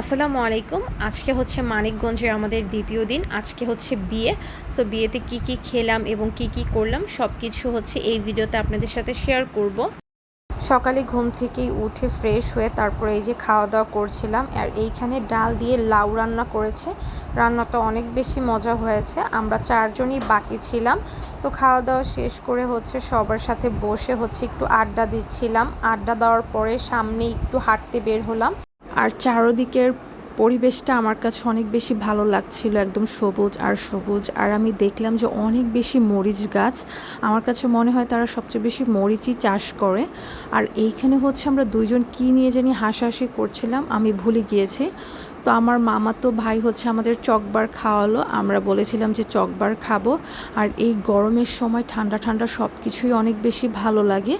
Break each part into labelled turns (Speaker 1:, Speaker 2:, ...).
Speaker 1: আসসালামু আলাইকুম। আজকে হচ্ছে মানিকগঞ্জের আমাদের দ্বিতীয় দিন। আজকে হচ্ছে বিয়ে। সো বিয়েতে কি কি খেলাম এবং কি কি করলাম সব কিছু হচ্ছে এই ভিডিওতে আপনাদের সাথে শেয়ার করব। সকালে ঘুম থেকেই উঠে ফ্রেশ হয়ে তারপরে এই যে খাওয়া দাওয়া করছিলাম আর এইখানে ডাল দিয়ে লাউ রান্না করেছে। রান্নাটা অনেক বেশি মজা হয়েছে। আমরা চারজনই বাকি ছিলাম। তো খাওয়া দাওয়া শেষ করে হচ্ছে সবার সাথে বসে হচ্ছে একটু আড্ডা দিচ্ছিলাম। আড্ডা দেওয়ার পরে সামনে একটু হাঁটতে বের হলাম। আর চারোদিকের পরিবেশটা আমার কাছে অনেক বেশি ভালো লাগছিল, একদম সবুজ আর সবুজ। আর আমি দেখলাম যে অনেক বেশি মরিচ গাছ। আমার কাছে মনে হয় তারা সবচেয়ে বেশি মরিচই চাষ করে। আর এইখানে হচ্ছে আমরা দুইজন কি নিয়ে জানি হাসাহাসি করছিলাম, আমি ভুলে গিয়েছি। তো আমার মামা তো ভাই হচ্ছে আমাদের চকবার খাওয়ালো। আমরা বলেছিলাম যে চকবার খাব। আর এই গরমের সময় ঠান্ডা ঠান্ডা সব কিছুই অনেক বেশি ভালো লাগে।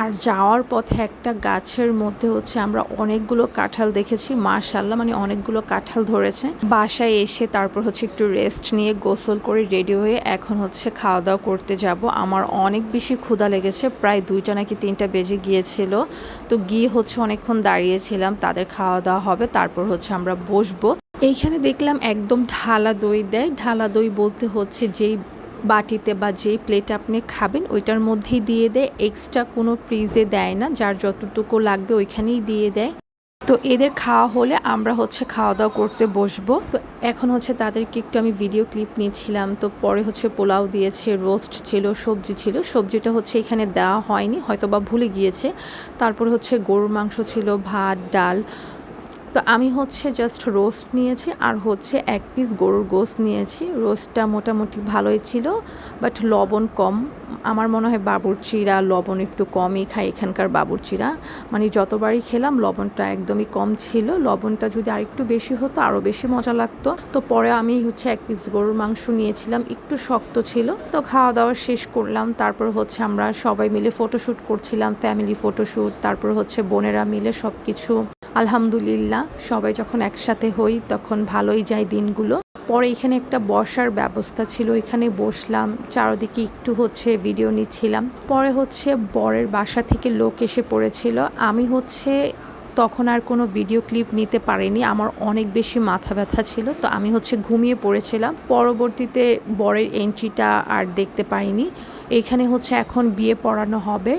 Speaker 1: আর যাওয়ার পথে একটা গাছের মধ্যে হচ্ছে আমরা অনেকগুলো কাঁঠাল দেখেছি মার্শাল্লাহ মানে অনেকগুলো কাঁঠাল ধরেছে। বাসায় এসে তারপর হচ্ছে একটু রেস্ট নিয়ে গোসল করে রেডি হয়ে এখন হচ্ছে খাওয়া দাওয়া করতে যাব। আমার অনেক বেশি ক্ষুধা লেগেছে, প্রায় দুইটা নাকি তিনটা বেজে গিয়েছিল। তো গিয়ে হচ্ছে অনেকক্ষণ দাঁড়িয়েছিলাম, তাদের খাওয়া দাওয়া হবে, তারপর হচ্ছে আমরা বসবো। এইখানে দেখলাম একদম ঢালা দই দেয়। ঢালা দই বলতে হচ্ছে যেই বাটিতে বা যেই প্লেটে আপনি খাবেন, ওইটার মধ্যেই দিয়ে দেয়। এক্সট্রা কোনো ফ্রিজে দেয় না, যার যতটুকু লাগবে ওইখানেই দিয়ে দেয়। তো এদের খাওয়া হলে আমরা হচ্ছে খাওয়া দাওয়া করতে বসবো। তো এখন হচ্ছে তাদেরকে একটু আমি ভিডিও ক্লিপ নিয়েছিলাম। তো পরে হচ্ছে পোলাও দিয়েছে রোস্ট ছিল, সবজি ছিল। সবজিটা হচ্ছে এখানে দেওয়া হয়নি হয়তো বা ভুলে গিয়েছে। তারপরে হচ্ছে গরুর মাংস ছিল, ভাত, ডাল। তো আমি হচ্ছে জাস্ট রোস্ট নিয়েছি আর হচ্ছে এক পিস গরুর গোস্ত নিয়েছি। রোস্টটা মোটামুটি ভালোই ছিল বাট লবণ কম। আমার মনে হয় বাবুরচিরা লবণ একটু কমই খায় এখানকার বাবুরচিরা মানে যতবারই খেলাম, লবণটা একদমই কম ছিল। লবণটা যদি আরেকটু বেশি হতো আরও বেশি মজা লাগতো। তো পরে আমি হচ্ছে এক পিস গরুর মাংস নিয়েছিলাম, একটু শক্ত ছিল। তো খাওয়া দাওয়া শেষ করলাম। তারপর হচ্ছে আমরা সবাই মিলে ফটোশ্যুট করছিলাম ফ্যামিলি ফটোশ্যুট তারপর হচ্ছে বোনেরা মিলে সব কিছু আলহামদুলিল্লাহ, সবাই যখন একসাথে হই তখন ভালোই যায় দিনগুলো। পরে এখানে একটা বসার ব্যবস্থা ছিল, এখানে বসলাম, চারদিকে একটু হচ্ছে ভিডিও নিচ্ছিলাম। পরে হচ্ছে বরের বাসা থেকে লোক এসে পড়েছিল। আমি হচ্ছে তখন আর কোনো ভিডিও ক্লিপ নিতে পারিনি, আমার অনেক বেশি মাথা ব্যথা ছিল, তো আমি হচ্ছে ঘুমিয়ে পড়েছিলাম। পরবর্তীতে বরের এন্ট্রিটা আর দেখতে পাইনি এখানে হচ্ছে এখন বিয়ে পড়ানো হবে।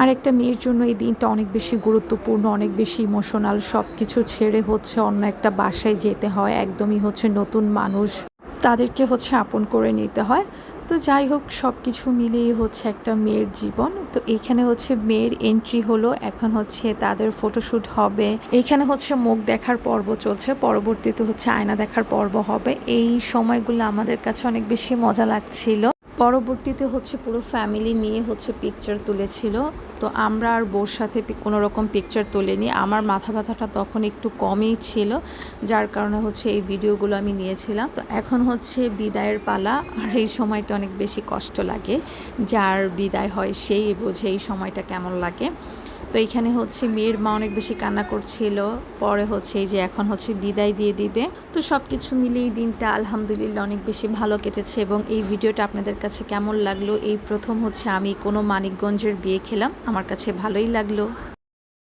Speaker 1: আর একটা মেয়ের জন্য এই দিনটা অনেক বেশি গুরুত্বপূর্ণ, অনেক বেশি ইমোশনাল সব কিছু ছেড়ে হচ্ছে অন্য একটা বাসায় যেতে হয়, একদমই হচ্ছে নতুন মানুষ তাদেরকে হচ্ছে আপন করে নিতে হয়। তো যাই হোক সব কিছু মিলিয়ে হচ্ছে একটা মেয়ের জীবন। তো এখানে হচ্ছে মেয়ের এন্ট্রি হলো, এখন হচ্ছে তাদের ফটোশ্যুট হবে। এখানে হচ্ছে মুখ দেখার পর্ব চলছে, পরবর্তীতে হচ্ছে আয়না দেখার পর্ব হবে। এই সময়গুলো আমাদের কাছে অনেক বেশি মজা লাগছিল। পরবর্তীতে হচ্ছে পুরো ফ্যামিলি নিয়ে হচ্ছে পিকচার তুলেছিল। তো আমরা আর বোর সাথে কোনো রকম পিকচার তুলিনি। আমার মাথা ব্যথাটা তখন একটু কমই ছিল, যার কারণে হচ্ছে এই ভিডিওগুলো আমি নিয়েছিলাম। তো এখন হচ্ছে বিদায়ের পালা, আর এই সময়টা অনেক বেশি কষ্ট লাগে। যার বিদায় হয় সেই বোঝে এই সময়টা কেমন লাগে। তো এখানে হচ্ছে মেয়ের মা অনেক বেশি কান্না করছিল। পরে হচ্ছে এই যে এখন হচ্ছে বিদায় দিয়ে দিবে। তো সব কিছু মিলিয়ে দিনটা আলহামদুলিল্লাহ অনেক বেশি ভালো কেটেছে এবং এই ভিডিওটা আপনাদের কাছে কেমন লাগল? এই প্রথম হচ্ছে আমি কোনো মানিকগঞ্জের বিয়ে খেলাম। আমার কাছে ভালোই লাগল।